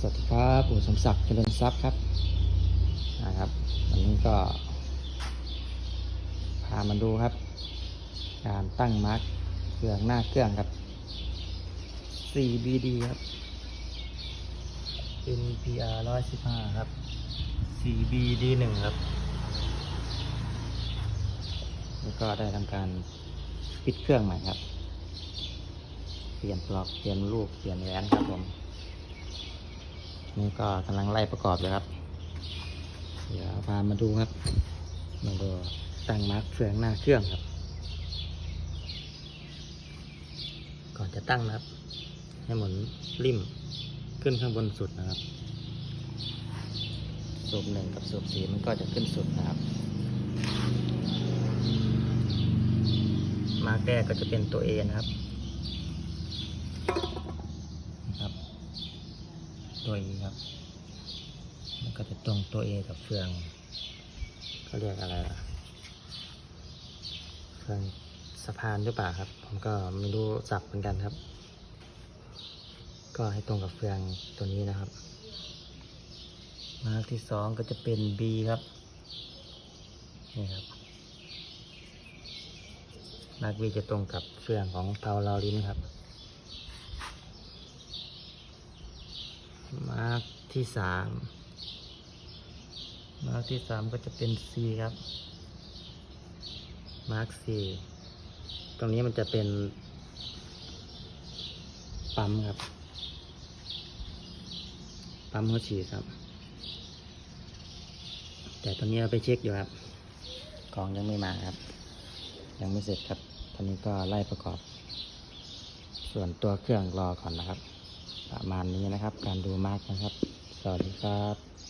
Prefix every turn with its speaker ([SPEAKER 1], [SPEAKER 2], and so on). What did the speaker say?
[SPEAKER 1] สวัสดีครับผมสมศักดิ์เจริญทรัพย์ครับนะครับวันนี้ก็ พามาดูครับ การตั้งมาร์กเครื่องหน้าเครื่องครับ 4BD ครับ NPR 115 ครับ 4BD 1 ครับ แล้วก็ได้ทำการปิดเครื่องใหม่ครับ เปลี่ยนปลอกเปลี่ยนลูกเปลี่ยนแหวนครับผม นี่ก็กำลังไล่ประกอบเลยครับ เดี๋ยวพามาดูครับ มาดูตั้งมาร์กเครื่องหน้าเครื่องครับ ก่อนจะตั้งนะครับ ให้หมุนริมขึ้นข้างบนสุดนะครับสูบหนึ่งกับสูบสีมันก็จะขึ้นสุดนะครับ มาร์กแรกก็จะเป็นตัว A นะครับนะครับ ตัว E ครับ มันก็จะตรงตัว A กับเฟืองเขาเรียกอะไรล่ะเฟืองสะพานหรือเปล่าครับ ผมก็ไม่รู้สับเหมือนกันครับ ก็ให้ตรงกับเฟืองตัวนี้นะครับมาร์กที่สองก็จะเป็น B ครับนี่ครับมาร์ก B จะตรงกับเฟืองของเพาลาลินครับ มาร์กที่สามมาร์กที่สามก็จะเป็น C ครับ มาร์ก C ตรงนี้มันจะเป็น ปั๊มครับ ปั๊มหัวฉีดครับ แต่ตอนนี้เราไปเช็คอยู่ครับของยังไม่มาครับ ยังไม่เสร็จครับตอนนี้ก็ไล่ประกอบ ส่วนตัวเครื่องรอก่อนนะครับ ประมาณนี้นะครับ การดูมาร์กนะครับ สวัสดีครับ